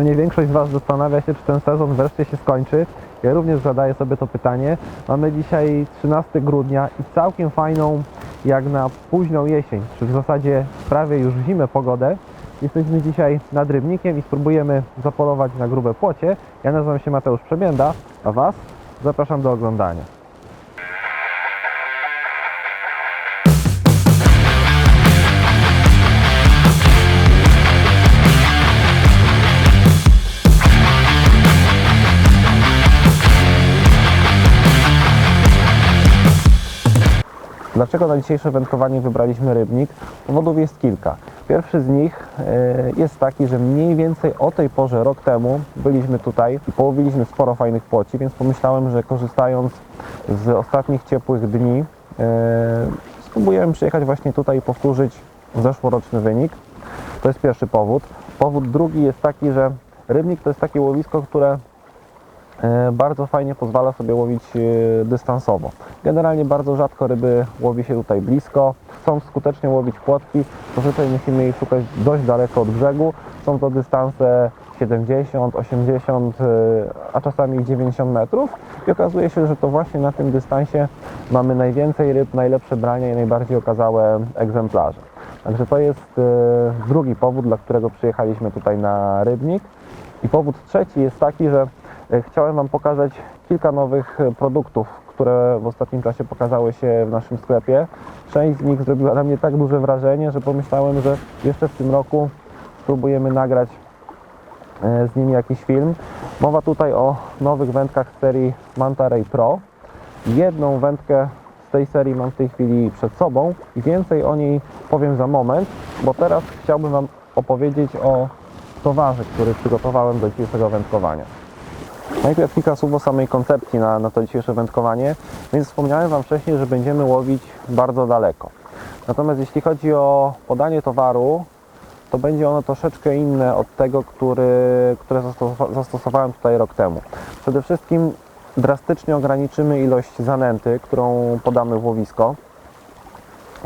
Pewnie większość z Was zastanawia się, czy ten sezon wreszcie się skończy. Ja również zadaję sobie to pytanie. Mamy dzisiaj 13 grudnia i całkiem fajną, jak na późną jesień, czy w zasadzie prawie już zimę pogodę. Jesteśmy dzisiaj nad Rybnikiem i spróbujemy zapolować na grube płocie. Ja nazywam się Mateusz Przebięda, a Was zapraszam do oglądania. Dlaczego na dzisiejsze wędkowanie wybraliśmy rybnik? Powodów jest kilka. Pierwszy z nich e, jest taki, że mniej więcej o tej porze rok temu byliśmy tutaj i połowiliśmy sporo fajnych płoci, więc pomyślałem, że korzystając z ostatnich ciepłych dni e, spróbujemy przyjechać właśnie tutaj i powtórzyć zeszłoroczny wynik. To jest pierwszy powód. Powód drugi jest taki, że rybnik to jest takie łowisko, które bardzo fajnie pozwala sobie łowić e, dystansowo. Generalnie bardzo rzadko ryby łowi się tutaj blisko. Chcąc skutecznie łowić płotki, zazwyczaj musimy ich szukać dość daleko od brzegu. Są to dystanse 70, 80, e, a czasami 90 metrów i okazuje się, że to właśnie na tym dystansie mamy najwięcej ryb, najlepsze brania i najbardziej okazałe egzemplarze. Także to jest e, drugi powód, dla którego przyjechaliśmy tutaj na Rybnik. I powód trzeci jest taki, że e, chciałem Wam pokazać kilka nowych e, produktów, które w ostatnim czasie pokazały się w naszym sklepie. Część z nich zrobiła na mnie tak duże wrażenie, że pomyślałem, że jeszcze w tym roku spróbujemy nagrać e, z nimi jakiś film. Mowa tutaj o nowych wędkach serii Manta Ray Pro. Jedną wędkę z tej serii mam w tej chwili przed sobą i więcej o niej powiem za moment, bo teraz chciałbym Wam opowiedzieć o towarze, który przygotowałem do dzisiejszego wędkowania. Najpierw kilka słów o samej koncepcji na, na to dzisiejsze wędkowanie, więc wspomniałem Wam wcześniej, że będziemy łowić bardzo daleko. Natomiast jeśli chodzi o podanie towaru, to będzie ono troszeczkę inne od tego, który, które zastosowa- zastosowałem tutaj rok temu. Przede wszystkim drastycznie ograniczymy ilość zanęty, którą podamy w łowisko.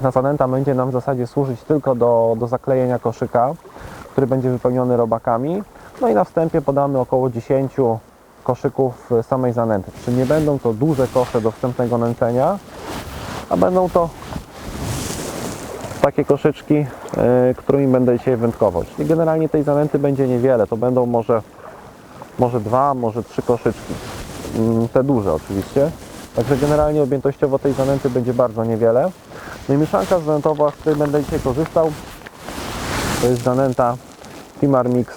Ta zanęta będzie nam w zasadzie służyć tylko do, do zaklejenia koszyka, który będzie wypełniony robakami. No i na wstępie podamy około 10 koszyków samej zanęty. Czyli nie będą to duże kosze do wstępnego nęcenia, a będą to takie koszyczki, y, którymi będę dzisiaj wędkował. Czyli generalnie tej zanęty będzie niewiele. To będą może, może dwa, może trzy koszyczki. Mm, Te duże oczywiście. Także generalnie objętościowo tej zanęty będzie bardzo niewiele. No i mieszanka zanętowa, z której będę dzisiaj korzystał, to jest zanęta Timar Mix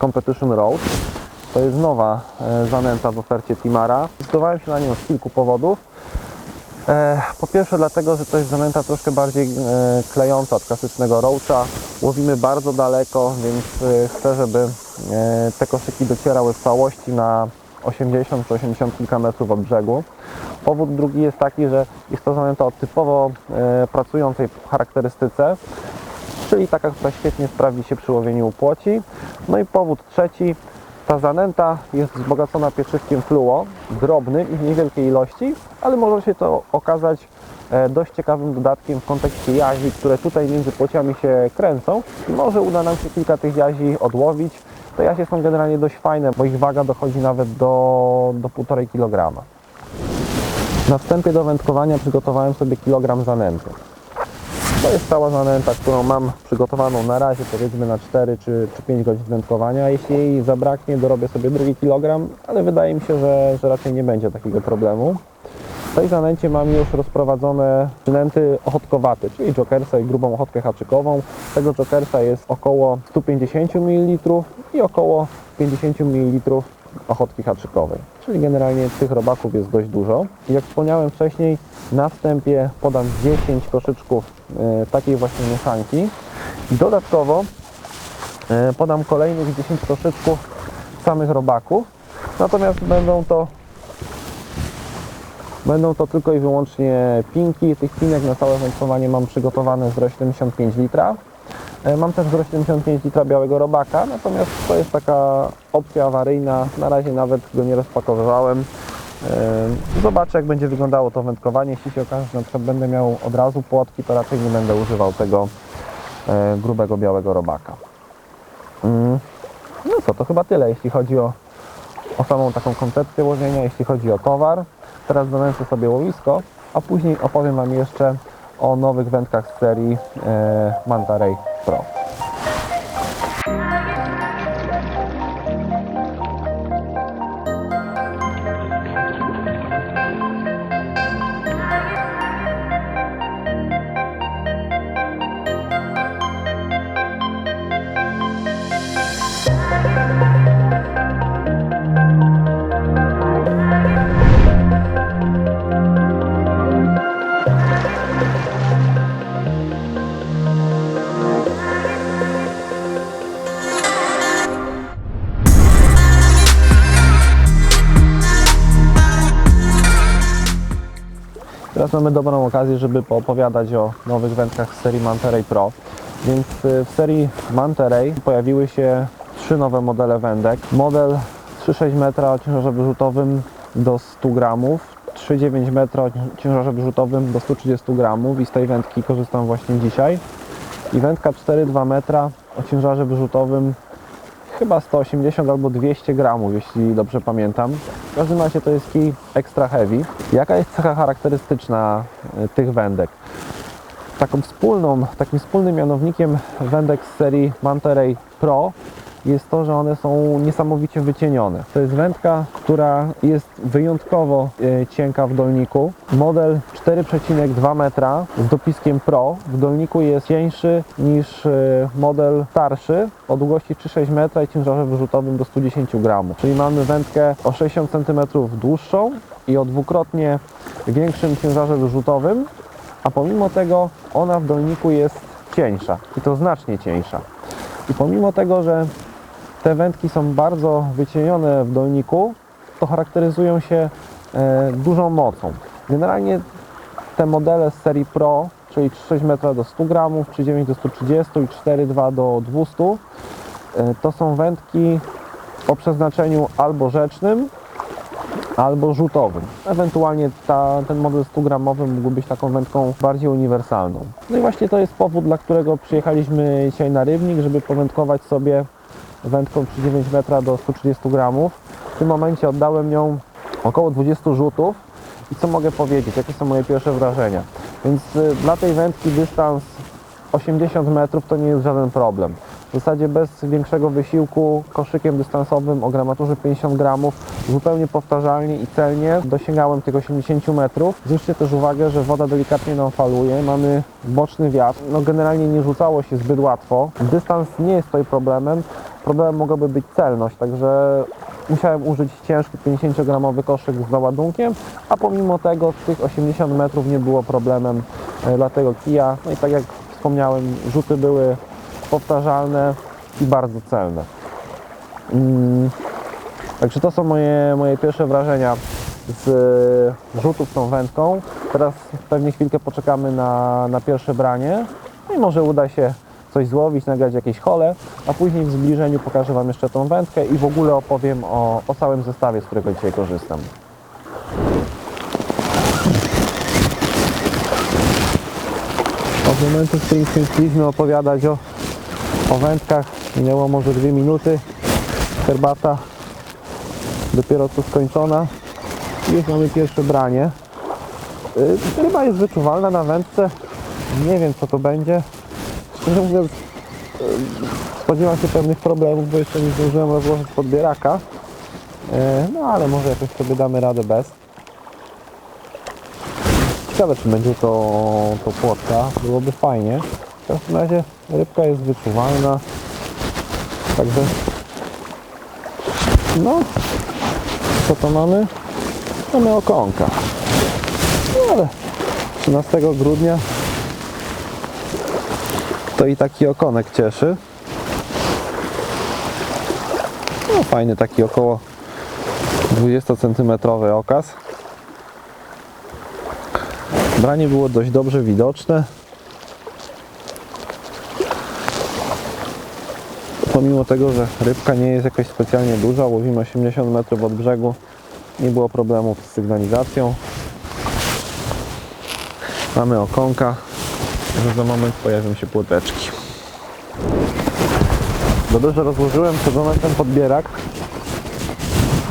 Competition Road. To jest nowa e, zanęta w ofercie Timara. Zdecydowałem się na nią z kilku powodów. E, Po pierwsze dlatego, że to jest zanęta troszkę bardziej e, klejąca od klasycznego roacha. Łowimy bardzo daleko, więc chcę, żeby te koszyki docierały w całości na 80 czy 80 kilka metrów od brzegu. Powód drugi jest taki, że jest to zanęta o typowo pracującej charakterystyce, czyli taka, która świetnie sprawdzi się przy łowieniu płoci. No i powód trzeci, ta zanęta jest wzbogacona pieczywkiem fluo, drobnym i w niewielkiej ilości, ale może się to okazać e, dość ciekawym dodatkiem w kontekście jazi, które tutaj między płociami się kręcą może uda nam się kilka tych jazi odłowić. Te jazie są generalnie dość fajne, bo ich waga dochodzi nawet do, do 1,5 kg. Na wstępie do wędkowania przygotowałem sobie kilogram zanęty. To jest cała zanęta, którą mam przygotowaną na razie powiedzmy na 4 czy, czy 5 godzin wędkowania. Jeśli jej zabraknie, dorobię sobie drugi kilogram, ale wydaje mi się, że, że raczej nie będzie takiego problemu. W tej zanęcie mam już rozprowadzone przynęty ochotkowate, czyli jokersa i grubą ochotkę haczykową. Tego jokersa jest około 150 ml i około 50 ml ochotki haczykowej. Czyli generalnie tych robaków jest dość dużo. Jak wspomniałem wcześniej, na wstępie podam 10 koszyczków e, takiej właśnie mieszanki. I dodatkowo e, podam kolejnych 10 koszyczków samych robaków. Natomiast będą to Będą to tylko i wyłącznie pinki. Tych pinek na całe wędkowanie mam przygotowane 0,75 litra. E, Mam też 0,75 litra białego robaka, natomiast to jest taka opcja awaryjna. Na razie nawet go nie rozpakowywałem. E, Zobaczę jak będzie wyglądało to wędkowanie. Jeśli się okaże, że na przykład będę miał od razu płotki, to raczej nie będę używał tego e, grubego białego robaka. Mm. No Co to chyba tyle, jeśli chodzi o, o samą taką koncepcję łowienia, jeśli chodzi o towar. Teraz zanęcę sobie łowisko, a później opowiem Wam jeszcze o nowych wędkach z serii e, Manta Ray Pro. Teraz mamy dobrą okazję, żeby poopowiadać o nowych wędkach z serii Manta Ray Pro. Więc y, w serii Manta Ray pojawiły się trzy nowe modele wędek. Model 3,6 metra o ciężarze wyrzutowym do 100 gramów, 3,9 metra o ciężarze wyrzutowym do 130 gramów i z tej wędki korzystam właśnie dzisiaj. I wędka 4,2 metra o ciężarze wyrzutowym chyba 180 albo 200 gramów, jeśli dobrze pamiętam. W każdym razie to jest kij extra heavy. Jaka jest cecha charakterystyczna y, tych wędek? Taką wspólną, takim wspólnym mianownikiem wędek z serii Manta Ray Pro jest to, że one są niesamowicie wycienione. To jest wędka, która jest wyjątkowo e, cienka w dolniku. Model 4,2 metra z dopiskiem Pro w dolniku jest cieńszy niż e, model starszy o długości 3,6 metra i ciężarze wyrzutowym do 110 gramów. Czyli mamy wędkę o 60 cm dłuższą i o dwukrotnie większym ciężarze wyrzutowym, a pomimo tego ona w dolniku jest cieńsza i to znacznie cieńsza. I pomimo tego, że te wędki są bardzo wycienione w dolniku, to charakteryzują się e, dużą mocą. Generalnie te modele z serii Pro, czyli 3,6 metra do 100 gramów, 3,9 do 130 i 4,2 do 200, e, to są wędki o przeznaczeniu albo rzecznym, albo rzutowym. Ewentualnie ta, ten model 100 gramowy mógłby być taką wędką bardziej uniwersalną. No i właśnie to jest powód, dla którego przyjechaliśmy dzisiaj na Rybnik, żeby powędkować sobie wędką 3,9 metra do 130 gramów. W tym momencie oddałem nią około 20 rzutów i co mogę powiedzieć, jakie są moje pierwsze wrażenia. Więc y, dla tej wędki dystans 80 metrów to nie jest żaden problem. W zasadzie bez większego wysiłku koszykiem dystansowym o gramaturze 50 gramów zupełnie powtarzalnie i celnie dosięgałem tych 80 metrów. Zwróćcie też uwagę, że woda delikatnie nam faluje, mamy boczny wiatr. No generalnie nie rzucało się zbyt łatwo. Dystans nie jest tutaj problemem. Problemem mogłaby być celność, także musiałem użyć ciężki 50-gramowy koszyk z załadunkiem, a pomimo tego tych 80 metrów nie było problemem e, dla tego kija. No i tak jak wspomniałem, rzuty były powtarzalne i bardzo celne. Mm, Także to są moje, moje pierwsze wrażenia z e, rzutów tą wędką. Teraz pewnie chwilkę poczekamy na, na pierwsze branie no i może uda się coś złowić, nagrać jakieś hole, a później w zbliżeniu pokażę Wam jeszcze tą wędkę i w ogóle opowiem o, o całym zestawie, z którego dzisiaj korzystam. Od momentu, w którym skończyliśmy opowiadać o, o wędkach, minęło może dwie minuty. Herbata dopiero co skończona. I Już mamy pierwsze branie. Y, Ryba jest wyczuwalna na wędce. Nie wiem co to będzie. Szczerze mówiąc, y, spodziewam się pewnych problemów, bo jeszcze nie zdążyłem rozłożyć podbieraka. Y, No ale może jakoś sobie damy radę bez. Ciekawe czy będzie to, to płotka. Byłoby fajnie. W każdym razie rybka jest wyczuwalna. Także no co to mamy? Mamy okonka. No ale 13 grudnia to i taki okonek cieszy. No fajny taki około 20 cm okaz. Branie było dość dobrze widoczne. Pomimo tego, że rybka nie jest jakoś specjalnie duża, łowimy 80 metrów od brzegu, nie było problemów z sygnalizacją. Mamy okonka, że za moment pojawią się płoteczki. Dobrze, że rozłożyłem przed momentem podbierak,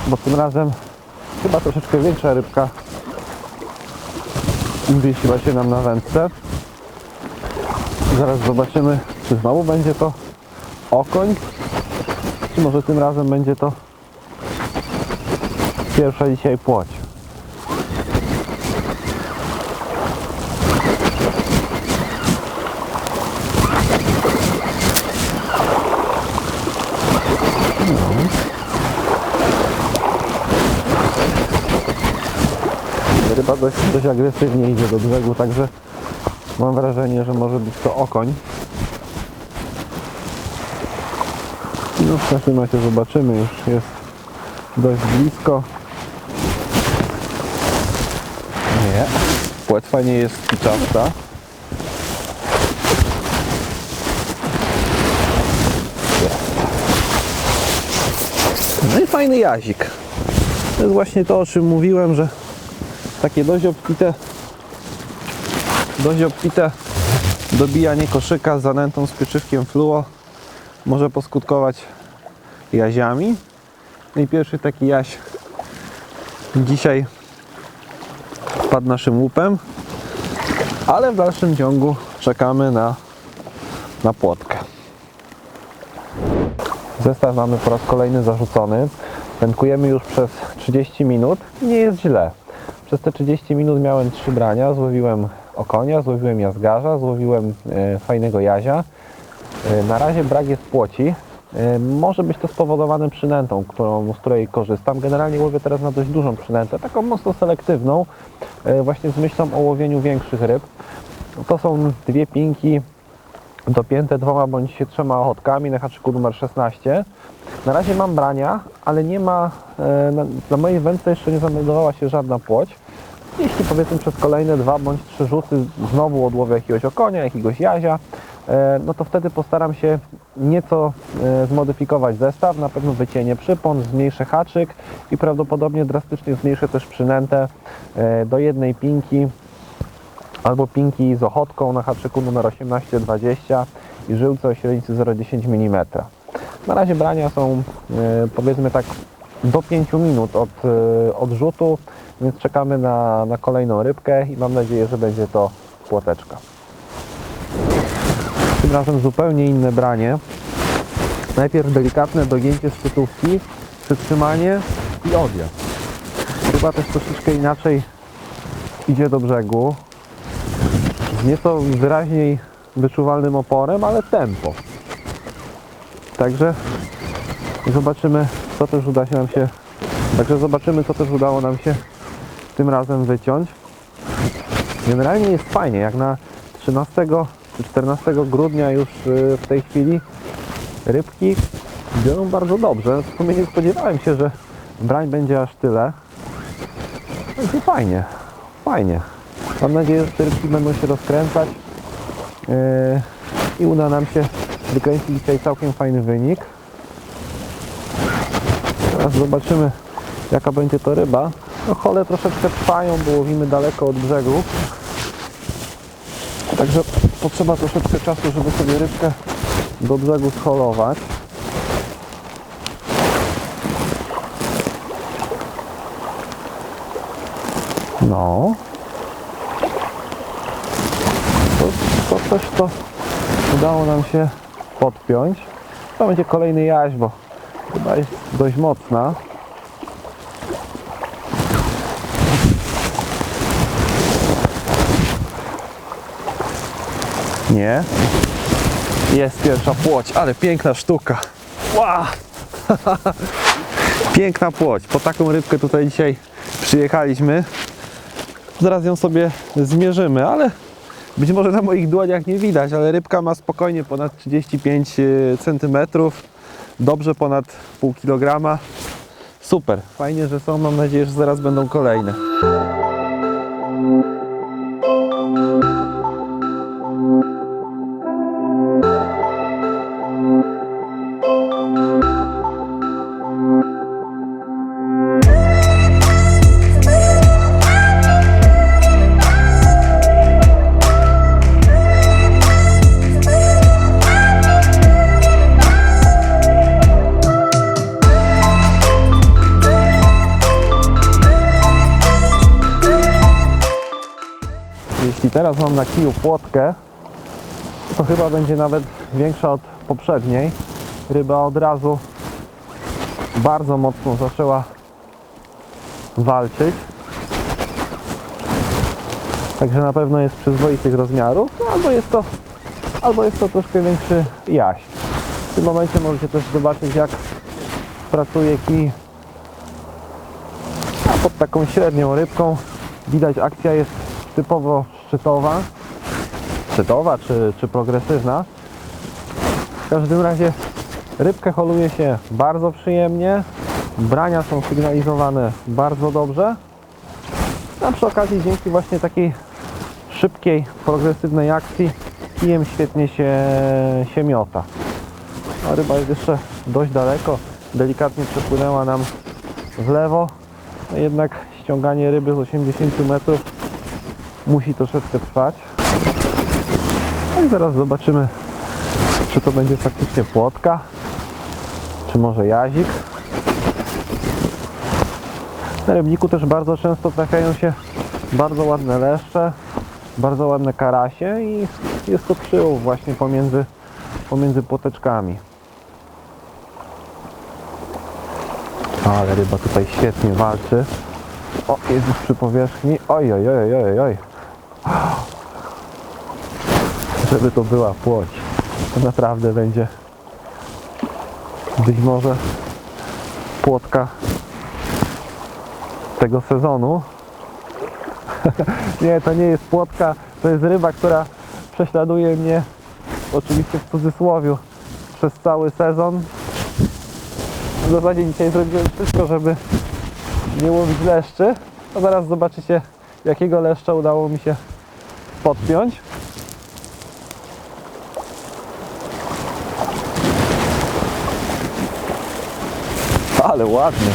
bo tym razem chyba troszeczkę większa rybka umieściła się nam na wędce. Zaraz zobaczymy, czy znowu będzie to okoń, czy może tym razem będzie to pierwsza dzisiaj płoć. Ryba dość, dość agresywnie idzie do brzegu, także mam wrażenie, że może być to okoń. No w każdym razie zobaczymy, już jest dość blisko. Nie, płetwa nie jest kiczasta. No i fajny jazik. To jest właśnie to, o czym mówiłem, że takie dość obfite dość obfite dobijanie koszyka z zanętą z pieczywkiem fluo może poskutkować jaziami. I pierwszy taki jaś dzisiaj padł naszym łupem, ale w dalszym ciągu czekamy na, na płotkę. Zestaw mamy po raz kolejny zarzucony. Wędkujemy już przez 30 minut. Nie jest źle. Przez te 30 minut miałem trzy brania. Złowiłem okonia, złowiłem jazgarza, złowiłem e, fajnego jazia. E, na razie brak jest płoci. Może być to spowodowane przynętą, którą, z której korzystam. Generalnie łowię teraz na dość dużą przynętę, taką mocno selektywną, e, właśnie z myślą o łowieniu większych ryb. To są dwie pinki dopięte dwoma bądź trzema ochotkami na haczyku numer 16. Na razie mam brania, ale nie ma, e, na, mojej wędce jeszcze nie zameldowała się żadna płoć. Jeśli powiedzmy przez kolejne dwa bądź trzy rzuty znowu odłowię jakiegoś okonia, jakiegoś jazia, no to wtedy postaram się nieco e, zmodyfikować zestaw, na pewno wycienię przypon, zmniejszę haczyk i prawdopodobnie drastycznie zmniejszę też przynętę e, do jednej pinki albo pinki z ochotką na haczyku numer 18-20 i żyłce o średnicy 0,10 mm. Na razie brania są e, powiedzmy tak do 5 minut od e, odrzutu, więc czekamy na, na kolejną rybkę i mam nadzieję, że będzie to płoteczka. Tym razem zupełnie inne branie. Najpierw delikatne dogięcie szczytówki, przytrzymanie i odjazd. Ryba też troszeczkę inaczej idzie do brzegu z nieco wyraźniej wyczuwalnym oporem, ale tempo. Także zobaczymy, co też uda się nam się. Także zobaczymy, co też udało nam się tym razem wyciąć. Generalnie jest fajnie, jak na 13 czy 14 grudnia już y, w tej chwili rybki biorą bardzo dobrze. W sumie nie spodziewałem się, że brań będzie aż tyle. Także fajnie, fajnie. Mam nadzieję, że te rybki będą się rozkręcać yy, i uda nam się wykręcić dzisiaj całkiem fajny wynik. Teraz zobaczymy jaka będzie to ryba. No chole troszeczkę trwają, bo łowimy daleko od brzegu. Także potrzeba troszeczkę czasu, żeby sobie rybkę do brzegu scholować. No. To, to coś, to udało nam się podpiąć. To będzie kolejny jaź, bo chyba jest dość mocna. Nie. Jest pierwsza płoć, ale piękna sztuka. Wow! Piękna płoć. Po taką rybkę tutaj dzisiaj przyjechaliśmy. Zaraz ją sobie zmierzymy, ale być może na moich dłoniach nie widać, ale rybka ma spokojnie ponad 35 cm. Dobrze ponad pół kilograma. Super. Fajnie, że są. Mam nadzieję, że zaraz będą kolejne. Teraz mam na kiju płotkę. To chyba będzie nawet większa od poprzedniej. Ryba od razu bardzo mocno zaczęła walczyć. Także na pewno jest przyzwoitych rozmiarów, no, albo jest to, albo jest to troszkę większy jaś. W tym momencie możecie też zobaczyć jak pracuje kij pod taką średnią rybką. Widać akcja jest typowo szczytowa, szczytowa czy, czy progresywna. W każdym razie rybkę holuje się bardzo przyjemnie, brania są sygnalizowane bardzo dobrze. A przy okazji dzięki właśnie takiej szybkiej, progresywnej akcji kijem świetnie się, się miota. A ryba jest jeszcze dość daleko, delikatnie przepłynęła nam w lewo, jednak ściąganie ryby z 80 metrów musi troszeczkę trwać. No i zaraz zobaczymy, czy to będzie faktycznie płotka, czy może jazik. Na rybniku też bardzo często trafiają się bardzo ładne leszcze, bardzo ładne karasie i jest to przyłów właśnie pomiędzy, pomiędzy płoteczkami. Ale ryba tutaj świetnie walczy. O, jest już przy powierzchni. Oj, oj, oj, oj, oj. Żeby to była płoć. To naprawdę będzie być może płotka tego sezonu. nie, to nie jest płotka, to jest ryba, która prześladuje mnie oczywiście w cudzysłowie przez cały sezon. W zasadzie dzisiaj zrobiłem wszystko, żeby nie łowić leszczy. A zaraz zobaczycie, jakiego leszcza udało mi się podpiąć. Ale ładny.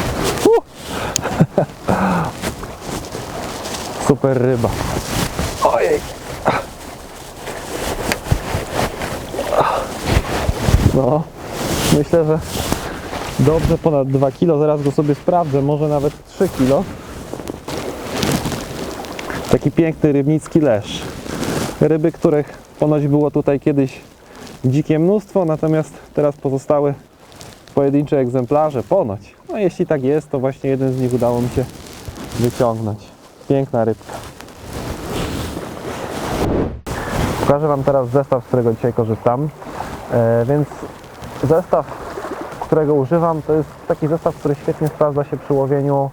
Uh! Super ryba. Ojej. No, myślę, że dobrze ponad 2 kg. Zaraz go sobie sprawdzę, może nawet 3 kg. Taki piękny rybnicki leszcz. Ryby, których ponoć było tutaj kiedyś dzikie mnóstwo, natomiast teraz pozostały pojedyncze egzemplarze, ponoć. No jeśli tak jest, to właśnie jeden z nich udało mi się wyciągnąć. Piękna rybka. Pokażę Wam teraz zestaw, z którego dzisiaj korzystam. E, więc zestaw, którego używam, to jest taki zestaw, który świetnie sprawdza się przy łowieniu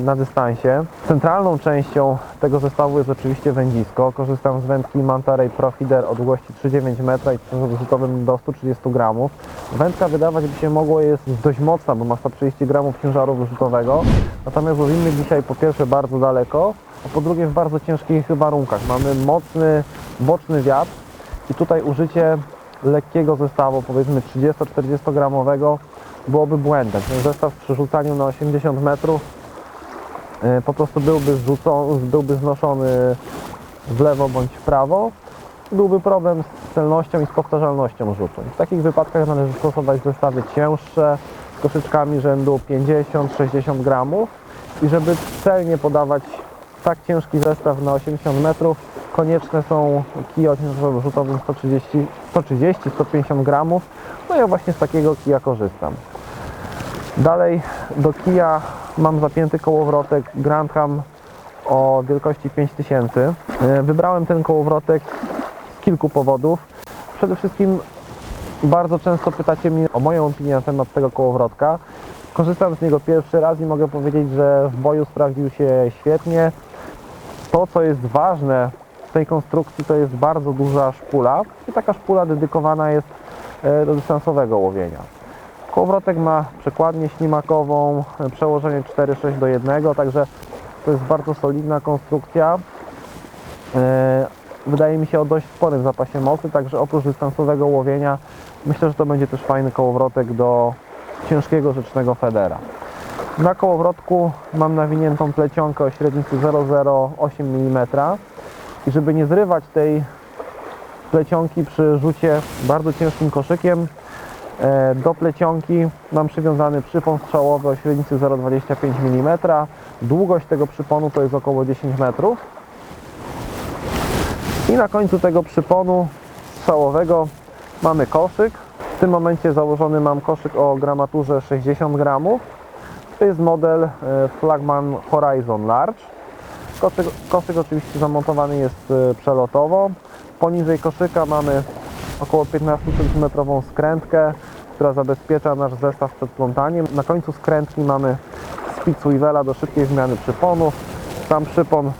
na dystansie. Centralną częścią tego zestawu jest oczywiście wędzisko. Korzystam z wędki Manta Ray Pro Feeder o długości 3,9 metra i ciężarze rzutowym do 130 gramów. Wędka wydawać by się mogło jest dość mocna, bo ma 130 gramów ciężaru wyrzutowego. Natomiast łowimy dzisiaj po pierwsze bardzo daleko, a po drugie w bardzo ciężkich warunkach. Mamy mocny boczny wiatr i tutaj użycie lekkiego zestawu, powiedzmy 30-40 gramowego byłoby błędem. Ten zestaw przy rzucaniu na 80 metrów e, po prostu byłby, zrzucony, byłby znoszony w lewo bądź w prawo. Byłby problem z celnością i z powtarzalnością rzutu. W takich wypadkach należy stosować zestawy cięższe z koszyczkami rzędu 50-60 gramów i żeby celnie podawać tak ciężki zestaw na 80 metrów, konieczne są kije o ciężarze rzutowym 130-150 gramów. No ja właśnie z takiego kija korzystam. Dalej do kija mam zapięty kołowrotek Grantham o wielkości 5000. E, Wybrałem ten kołowrotek z kilku powodów. Przede wszystkim bardzo często pytacie mnie o moją opinię na temat tego kołowrotka. Korzystam z niego pierwszy raz i mogę powiedzieć, że w boju sprawdził się świetnie. To, co jest ważne w tej konstrukcji, to jest bardzo duża szpula i taka szpula dedykowana jest e, do dystansowego łowienia. Kołowrotek ma przekładnię ślimakową, e, przełożenie 4,6 do 1, także to jest bardzo solidna konstrukcja. E, Wydaje mi się o dość sporym zapasie mocy, także oprócz dystansowego łowienia myślę, że to będzie też fajny kołowrotek do ciężkiego rzecznego federa. Na kołowrotku mam nawiniętą plecionkę o średnicy 0,08 mm i żeby nie zrywać tej plecionki przy rzucie bardzo ciężkim koszykiem, do plecionki mam przywiązany przypon strzałowy o średnicy 0,25 mm. Długość tego przyponu to jest około 10 metrów. I na końcu tego przyponu strzałowego mamy koszyk. W tym momencie założony mam koszyk o gramaturze 60 gramów. To jest model e, Flagman Horizon Large. Koszyk, koszyk oczywiście zamontowany jest e, przelotowo. Poniżej koszyka mamy około 15 cm skrętkę, która zabezpiecza nasz zestaw przed plątaniem. Na końcu skrętki mamy Spitzwivela do szybkiej zmiany przyponów. Sam przypon,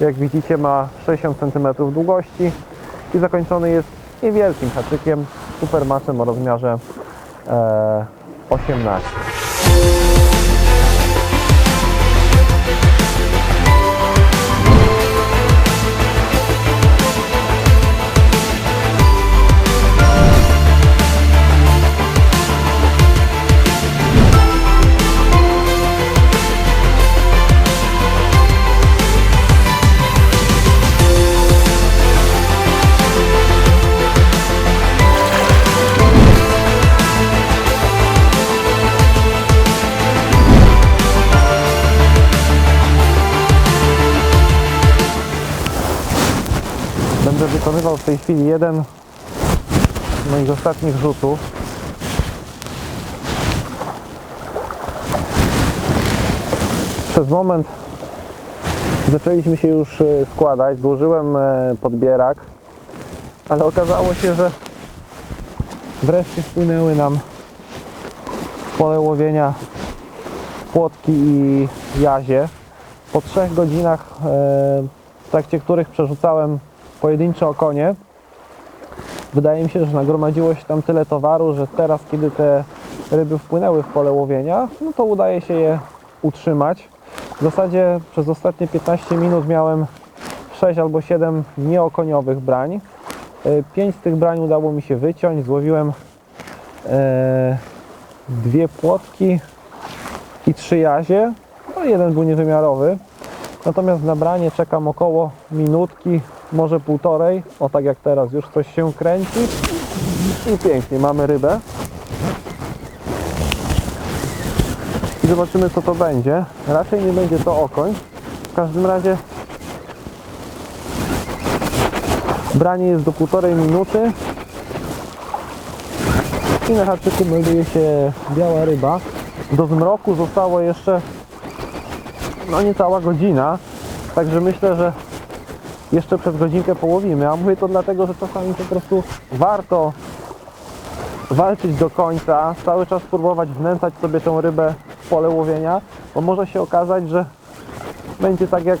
jak widzicie, ma 60 cm długości i zakończony jest niewielkim haczykiem supermaczem o rozmiarze e, 18. w tej chwili jeden z moich ostatnich rzutów. Przez moment zaczęliśmy się już e, składać, włożyłem e, podbierak, ale okazało się, że wreszcie wpłynęły nam pole łowienia płotki i jazie. Po trzech godzinach, e, w trakcie których przerzucałem pojedyncze okonie. Wydaje mi się, że nagromadziło się tam tyle towaru, że teraz, kiedy te ryby wpłynęły w pole łowienia, no to udaje się je utrzymać. W zasadzie przez ostatnie 15 minut miałem 6 albo 7 nieokoniowych brań. 5 z tych brań udało mi się wyciąć. Złowiłem e, dwie płotki i trzy jazie. No, jeden był niewymiarowy. Natomiast na branie czekam około minutki, może półtorej. O tak jak teraz, już coś się kręci. I pięknie, mamy rybę. I zobaczymy co to będzie. Raczej nie będzie to okoń. W każdym razie branie jest do półtorej minuty. I na haczyku melduje się biała ryba. Do zmroku zostało jeszcze no niecała godzina. Także myślę, że jeszcze przez godzinkę połowimy. A mówię to dlatego, że czasami po prostu warto walczyć do końca, cały czas próbować wnęcać sobie tą rybę w pole łowienia, bo może się okazać, że będzie tak jak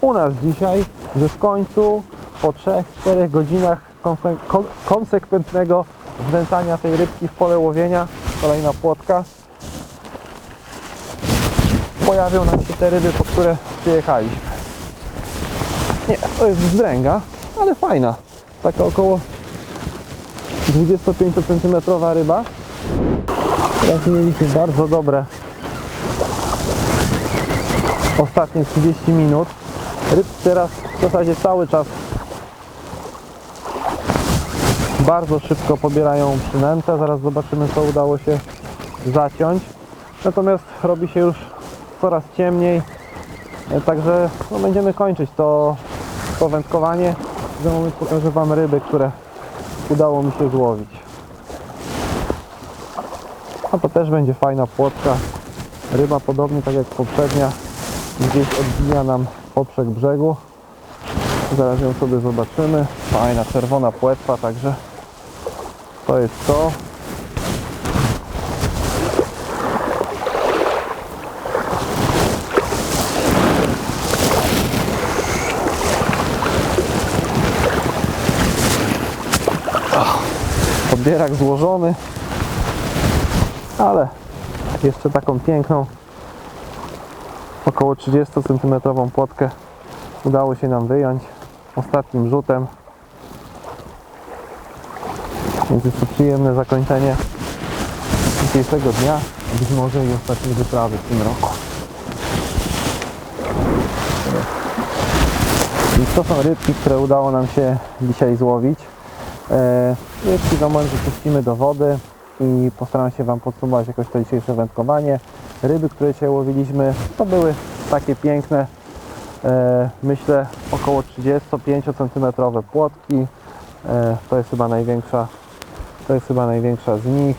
u nas dzisiaj, że w końcu po 3-4 godzinach konse- kon- konsekwentnego wnęcania tej rybki w pole łowienia, kolejna płotka, pojawią nam się te ryby, po które przyjechaliśmy. Nie, to jest wzdręga, ale fajna. Taka około 25 cm ryba. Teraz mieliśmy bardzo dobre ostatnie 30 minut. Ryb teraz w zasadzie cały czas bardzo szybko pobierają przynętę. Zaraz zobaczymy co udało się zaciąć. Natomiast robi się już coraz ciemniej. E, Także no, będziemy kończyć to, to wędkowanie. Za moment pokażę Wam ryby, które udało mi się złowić. A to też będzie fajna płotka. Ryba podobnie tak jak poprzednia gdzieś odbija nam poprzek brzegu. Zaraz ją sobie zobaczymy. Fajna czerwona płetwa, także to jest to. Podbierak złożony, ale jeszcze taką piękną, około 30 cm płotkę udało się nam wyjąć ostatnim rzutem. Więc jest to przyjemne zakończenie dzisiejszego dnia, być może i ostatniej wyprawy w tym roku. Więc to są rybki, które udało nam się dzisiaj złowić. E, Rybki za moment wypuścimy do wody i postaram się Wam podsumować jakoś to dzisiejsze wędkowanie. Ryby, które dzisiaj łowiliśmy, to były takie piękne e, myślę około 35 cm płotki. E, to jest chyba największa, to jest chyba największa z nich.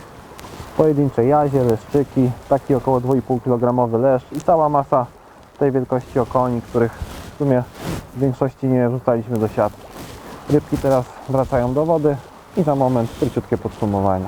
Pojedyncze jazie, leszczyki, taki około 2,5 kg leszcz i cała masa tej wielkości okoni, których w sumie w większości nie wrzucaliśmy do siatki. Rybki teraz wracają do wody i za moment króciutkie podsumowanie.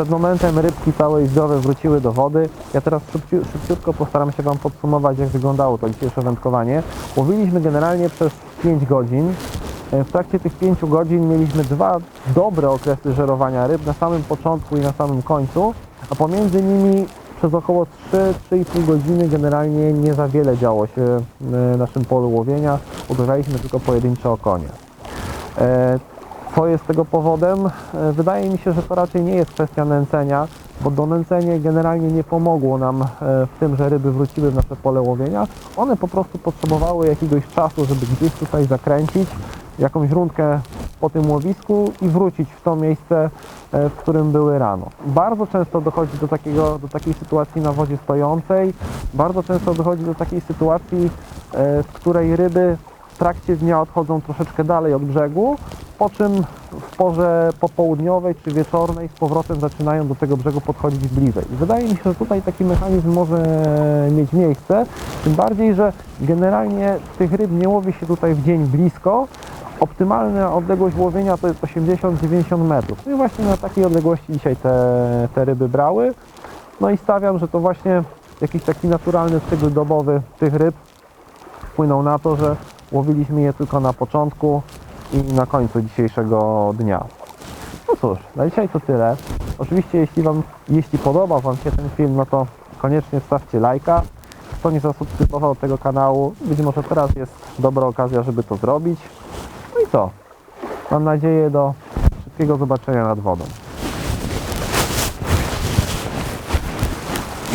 Przed momentem rybki całe zdrowe wróciły do wody. Ja teraz szybciu, szybciutko postaram się Wam podsumować, jak wyglądało to dzisiejsze wędkowanie. Łowiliśmy generalnie przez 5 godzin. E, W trakcie tych 5 godzin mieliśmy dwa dobre okresy żerowania ryb na samym początku i na samym końcu, a pomiędzy nimi przez około 3-3,5 godziny generalnie nie za wiele działo się e, w naszym polu łowienia. Uderzaliśmy tylko pojedyncze okonie. Co jest tego powodem? E, Wydaje mi się, że to raczej nie jest kwestia nęcenia, bo donęcenie generalnie nie pomogło nam e, w tym, że ryby wróciły w nasze pole łowienia. One po prostu potrzebowały jakiegoś czasu, żeby gdzieś tutaj zakręcić jakąś rundkę po tym łowisku i wrócić w to miejsce, e, w którym były rano. Bardzo często dochodzi do, takiego, do takiej sytuacji na wodzie stojącej, bardzo często dochodzi do takiej sytuacji, w której ryby w trakcie dnia odchodzą troszeczkę dalej od brzegu, po czym w porze popołudniowej czy wieczornej z powrotem zaczynają do tego brzegu podchodzić bliżej. Wydaje mi się, że tutaj taki mechanizm może mieć miejsce, tym bardziej, że generalnie tych ryb nie łowi się tutaj w dzień blisko, Optymalna odległość łowienia to jest 80-90 metrów. No i właśnie na takiej odległości dzisiaj te, te ryby brały. No i stawiam, że to właśnie jakiś taki naturalny cykl dobowy tych ryb wpłynął na to, że łowiliśmy je tylko na początku i na końcu dzisiejszego dnia. No cóż, na dzisiaj to tyle. Oczywiście jeśli Wam, jeśli podoba Wam się ten film, no to koniecznie stawcie lajka. Kto nie zasubskrybował tego kanału, być może teraz jest dobra okazja, żeby to zrobić. No i co? Mam nadzieję do szybkiego zobaczenia nad wodą.